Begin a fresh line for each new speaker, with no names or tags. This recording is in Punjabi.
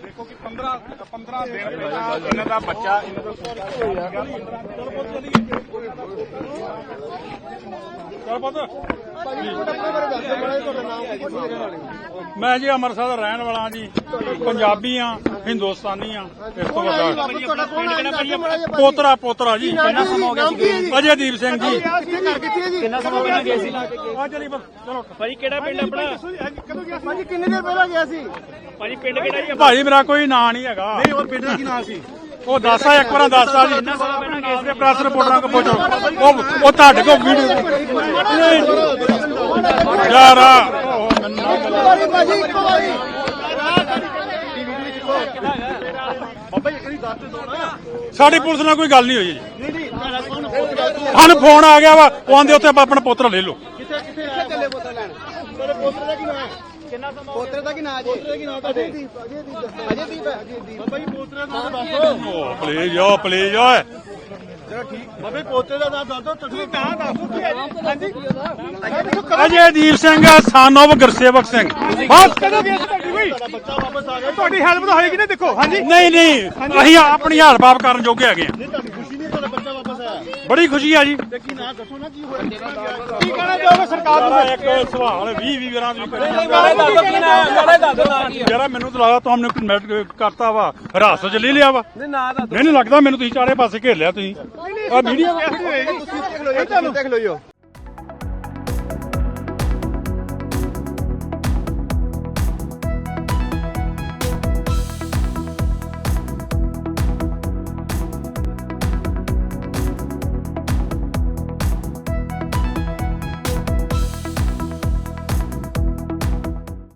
ਦੇਖੋ ਕਿ 15 15 ਦਿਨ ਪਹਿਲਾਂ ਇਹਨਾਂ ਦਾ ਬੱਚਾ ਇਹਨਾਂ ਦਾ ਚਲ ਪੁੱਤ ਚਲੀਏ ਚਲ ਪੁੱਤ ਮੈਂ ਜੀ ਅੰਮ੍ਰਿਤਸਰ ਦਾ ਰਹਿਣ ਵਾਲਾ ਹਾਂ ਜੀ ਪੰਜਾਬੀ ਆ ਹਿੰਦੁਸਤਾਨੀ ਆ ਇਸ ਤੋਂ ਵੱਡਾ।
ਹੈ
ਪੋਤਰਾ ਪੋਤਰਾ ਜੀ।
ਕਿੰਨਾ ਸਮਾਂ ਹੋ ਗਿਆ ਜੀ
ਅਜੇਦੀਪ ਸਿੰਘ ਜੀ।
ਹੈ
ਕਿੰਨਾ ਸਮਾਂ ਪਹਿਲਾਂ ਗਏ ਸੀ?
ਆ ਚਲੀ ਬਸ ਚਲੋ।
ਭਾਜੀ ਕਿਹੜਾ ਪਿੰਡ ਆਪਣਾ?
ਭਾਜੀ ਕਿੰਨੇ ਦਿਨ ਪਹਿਲਾਂ ਗਿਆ ਸੀ?
ਭਾਜੀ ਪਿੰਡ ਕਿਹੜਾ ਜੀ?
ਭਾਜੀ ਮੇਰਾ ਕੋਈ ਨਾਂ ਨਹੀਂ ਹੈਗਾ।
ਨਹੀਂ ਹੋਰ ਬੇਟੇ ਦਾ ਕੀ ਨਾਮ ਸੀ?
ਉਹ ਦੱਸਾ ਇੱਕ ਵਾਰ ਦੱਸਾ ਜੀ।
ਕਿੰਨਾ ਸਮਾਂ ਪਹਿਲਾਂ ਗਏ ਸੀ।
ਪ੍ਰੈਸ ਰਿਪੋਰਟਰਾਂ ਕੋ ਪੁੱਛੋ। ਉਹ ਉਹ ਤੁਹਾਡੇ ਕੋ ਵੀਡੀਓ ਯਾਰ ਉਹ ਮੈਨੂੰ ਨਾ
ਭਾਜੀ ਇੱਕੋ ਵਾਰੀ ਦੇ ਦੋ ਨਾ
ਸਾਡੀ ਪੁਲਿਸ ਨਾਲ ਕੋਈ ਗੱਲ ਨਹੀਂ ਹੋਈ ਜੀ।
ਨਹੀਂ ਨਹੀਂ ਤੁਹਾਡਾ ਕੌਣ ਹੋਊਗਾ
ਸਾਨੂੰ ਫੋਨ ਆ ਗਿਆ ਵਾ ਉਹ ਆਂਦੇ ਉੱਥੇ ਆਪਾਂ ਆਪਣਾ ਪੁੱਤਰ ਲੈ ਲਓ।
ਕਿੱਥੇ ਕਿੱਥੇ ਚੱਲੇ ਪੁੱਤਰ ਲੈਣ? ਤੁਹਾਡੇ ਪੋਤਰੇ ਦਾ ਕੀ ਨਾਮ ਹੈ? ਕਿੰਨਾ ਸਮਾਂ ਪੋਤਰੇ ਦਾ ਕੀ ਨਾਮ ਜੀ? ਪੋਤਰੇ ਦਾ ਕੀ ਨਾਮ ਤੁਹਾਡੇ? ਅਜੇਦੀਪ ਅਜੇਦੀਪ ਅਜੇਦੀਪ ਹੈ? ਅਜੇਦੀਪ ਬਾਬਾ ਜੀ ਪੋਤਰੇ ਦਾ ਨਾਮ ਦੱਸੋ।
ਓ ਪਲੀਜ਼ ਓ ਪਲੀਜ਼ ਓਏ
ਚਲੋ ਠੀਕ। ਬਾਬਾ ਜੀ ਪੋਤਰੇ ਦਾ ਨਾਮ ਦੱਸ। ਦਿਓ ਤੁਸੀਂ ਨਾਂ ਦੱਸੋ ਕੀ ਹੈ ਜੀ? ਹਾਂਜੀ?
ਅਜੇਦੀਪ ਸਿੰਘ ਸਨ of ਗੁਰਸੇਵਕ ਸਿੰਘ। ਬਸ।
ਕਦੋਂ ਸੀ ਤੁਹਾਡੀ ਤੁਹਾਡਾ ਬੱਚਾ ਵਾਪਸ ਆ ਗਿਆ? ਤੁਹਾਡੀ ਹੈਲਪ ਤਾਂ ਹੋਏਗੀ ਨਾ ਦੇਖੋ। ਹਾਂਜੀ?
ਨਹੀਂ ਨਹੀਂ। ਅਸੀਂ ਆਪਣੀ ਹਾਲ ਬਾਪ ਕਰਨ ਜੋਗੇ ਹੈਗੇ ਆ।
ਨਹੀਂ ਤੁਹਾਡੀ ਖੁਸ਼ੀ ਨਹੀਂ ਤੁਹਾਡਾ ਬੱਚਾ ਵਾਪਸ ਆਇਆ?
ਬੜੀ ਖੁਸ਼ੀ ਆ ਜੀ।
ਤੇ ਕੀ ਨਾਂ ਦੱਸੋ ਨਾ ਕੀ ਹੋਇਆ? ਕੀ ਸਰਕਾਰ ਨੂੰ
ਇੱਕ ਸਵਾਲ 20 20 ਵਾਰਾਂ ਵੀ
ਨਾਲੇ ਦੱਸੋ ਕੀ ਨਾ ਨਾਲੇ ਦੱਸੋ ਨਾ ਕੀ
ਯਾਰਾ ਮੈਨੂੰ ਤਾਂ ਲੱਗਦਾ ਤੁਹਾਨੂੰ ਕਰਤਾ ਵਾ ਹਿਰਾਸਤ ਚ ਲੈ ਲਿਆ ਵਾ।
ਨਹੀਂ ਨਾ ਦੱਸੋ
ਨਹੀਂ ਨਹੀਂ ਲੱਗਦਾ ਮੈਨੂੰ ਤੁਸੀਂ ਚਾਰੇ ਪਾਸੇ ਘੇਰ ਲਿਆ ਤੁਸੀਂ। ਆ ਵੀਡੀਓ
ਤੁਸੀਂ ਦੇਖ ਲਓ ਜੀ ਤੁਹਾਨੂੰ ਦੇਖ ਲਓ ਜੀ